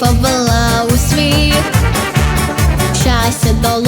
повела у світ. Щастя долу.